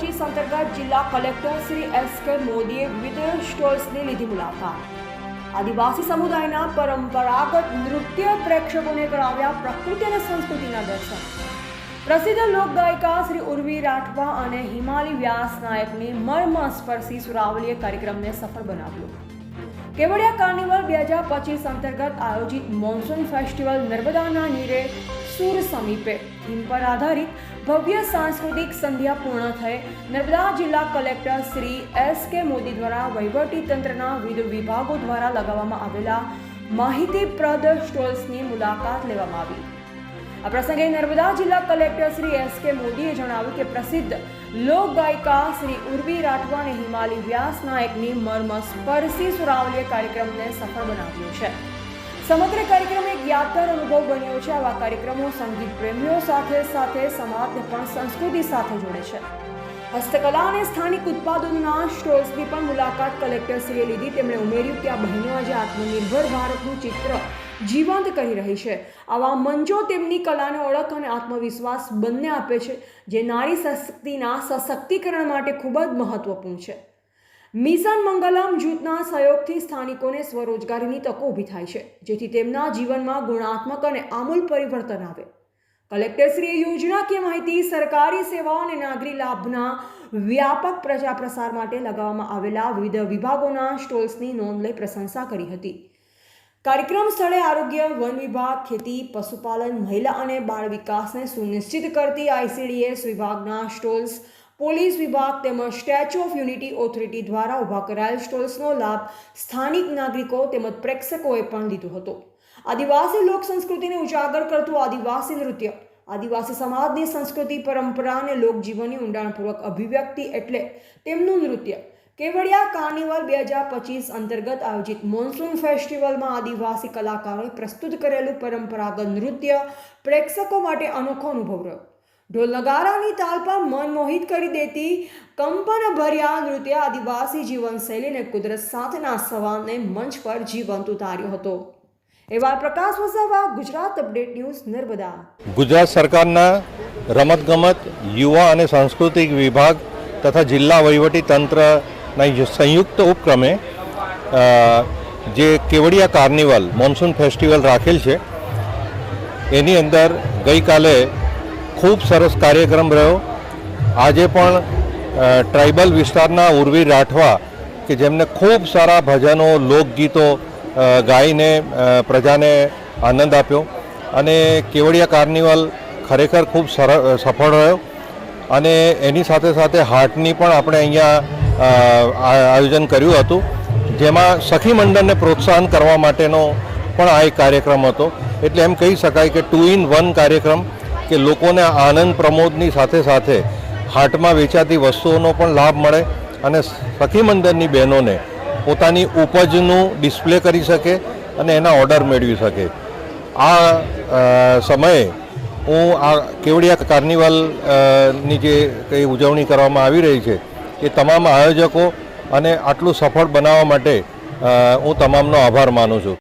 પચીસ અંતર્ગત જિલ્લા કલેક્ટર શ્રી એસ કે મોદીએ વિવિધ સ્ટોલ્સની લીધી મુલાકાત. આદિવાસી સમુદાયના પરંપરાગત નૃત્ય પ્રેક્ષકોને કરાવ્યા પ્રકૃતિ અને સંસ્કૃતિના દર્શન. પ્રસિદ્ધ લોકગાયિકા શ્રી ઉર્વી રાઠવા અને હિમાલી વ્યાસ નાયકની મર્મસ્પર્શી સુરાવલીએ કાર્યક્રમને સફળ બનાવ્યો. કેવડિયા કાર્નિવલ બે હજાર પચીસ અંતર્ગત આયોજિત મોન્સૂન ફેસ્ટિવલ નર્મદાના નીરે સુર સમીપે થીમ પર આધારિત ભવ્ય સાંસ્કૃતિક સંધ્યા પૂર્ણ થઈ. નર્મદા જિલ્લા કલેક્ટર શ્રી એસ કે મોદી દ્વારા વહીવટી તંત્રના વિવિધ વિભાગો દ્વારા લગાવવામાં આવેલા માહિતીપ્રદ સ્ટોલ્સની મુલાકાત લેવામાં આવી. આ પ્રસંગે નર્મદા જિલ્લા કલેક્ટર શ્રી એસ કે મોદીએ જણાવ્યું કે પ્રસિદ્ધ લોક ગાયિકા શ્રી ઉર્વી રાઠવા હિમાલી વ્યાસ નાયકની મર્મસ્પર્શી સુરાવલીય કાર્યક્રમને સફળ બનાવ્યો છે. સમગ્ર કાર્યક્રમ એક યાદગાર અનુભવ બન્યો છે. આવા કાર્યક્રમો સંગીત પ્રેમીઓ સાથે સાથે સમાજને પણ સંસ્કૃતિ સાથે જોડે છે. હસ્તકલા અને સ્થાનિક ઉત્પાદનોના સ્ટોર્સની પણ મુલાકાત કલેક્ટરશ્રીએ લીધી. તેમણે ઉમેર્યું કે આ બહેનો આજે આત્મનિર્ભર ભારતનું ચિત્ર જીવંત કરી રહી છે. આવા મંચો તેમની કલાને ઓળખ અને આત્મવિશ્વાસ બંને આપે છે, જે નારી શક્તિના સશક્તિકરણ માટે ખૂબ જ મહત્વપૂર્ણ છે. મિશન મંગલમ જૂથના સહયોગથી સ્થાનિકોને સ્વરોજગારીની તકો ઊભી થાય છે, જેથી તેમના જીવનમાં ગુણાત્મક અને આમૂલ પરિવર્તન આવે. કલેક્ટરશ્રીએ યોજનાકીય માહિતી સરકારી સેવાઓ અને નાગરિક લાભના વ્યાપક પ્રજા પ્રસાર માટે લગાવવામાં આવેલા વિવિધ વિભાગોના સ્ટોલ્સની નોંધ લઈ પ્રશંસા કરી હતી. કાર્યક્રમ સ્થળે આરોગ્ય, વન વિભાગ, ખેતી, પશુપાલન, મહિલા અને બાળ વિકાસને સુનિશ્ચિત કરતી આઈસીડીએસ વિભાગના સ્ટોલ્સ પોલીસ વિભાગ તેમજ સ્ટેચ્યુ ઓફ યુનિટી ઓથોરિટી દ્વારા ઊભા કરાયેલ સ્ટોલ્સનો લાભ સ્થાનિક નાગરિકો તેમજ પ્રેક્ષકોએ પણ લીધો હતો. આદિવાસી લોક સંસ્કૃતિને ઉજાગર કરતું આદિવાસી નૃત્ય, આદિવાસી સમાજની સંસ્કૃતિ, પરંપરા અને લોકજીવનની ઊંડાણપૂર્વક અભિવ્યક્તિ એટલે તેમનું નૃત્ય. કેવડિયા કાર્નિવલ બે હજાર પચીસ અંતર્ગત આયોજિત મોન્સૂન ફેસ્ટિવલમાં આદિવાસી કલાકારોએ પ્રસ્તુત કરેલું પરંપરાગત નૃત્ય પ્રેક્ષકો માટે અનોખો અનુભવ રહ્યો. ઢોલ નગારાની તાલ પર મન મોહિત કરી દેતી કંપન ભર્યા નૃત્ય આદિવાસી જીવનશૈલીને કુદરત સાથેના સવાલને મંચ પર જીવંત ઉતાર્યો હતો. એવા પ્રકાશ વસાવા, ગુજરાત અપડેટ ન્યૂઝ નર્મદા. ગુજરાત સરકારના રમતગમત, યુવા અને સાંસ્કૃતિક વિભાગ તથા જિલ્લા વહીવટી તંત્રના સંયુક્ત ઉપક્રમે જે કેવડિયા કાર્નિવલ, મોન્સૂન ફેસ્ટિવલ રાખેલ છે, એની અંદર ગઈકાલે ખૂબ સરસ કાર્યક્રમ રહ્યો. આજે પણ ટ્રાઇબલ વિસ્તારના ઉર્વી રાઠવા, કે જેમને ખૂબ સારા ભજનો, લોકગીતો ગાઈને પ્રજાને આનંદ આપ્યો. અને કેવડિયા કાર્નિવલ ખરેખર ખૂબ સફળ રહ્યો. અને એની સાથે સાથે હાર્ટની પણ આપણે અહીંયા આયોજન કર્યું હતું. જેમાં સખી મંડળને પ્રોત્સાહન કરવા માટેનો પણ આ એક કાર્યક્રમ હતો. એટલે એમ કહી શકાય કે ટુ ઇન વન કાર્યક્રમ કે લોકોને આનંદ પ્રમોદની સાથે સાથે હાટમાં વેચાતી વસ્તુઓનો પણ લાભ મળે અને સખી મંદિરની બહેનોને પોતાની ઉપજનું ડિસ્પ્લે કરી શકે અને એના ઓર્ડર મેળવી શકે. આ સમયે હું આ કેવડિયા કાર્નિવલની જે કંઈ ઉજવણી કરવામાં આવી રહી છે, એ તમામ આયોજકો અને આટલું સફળ બનાવવા માટે હું તમામનો આભાર માનું છું.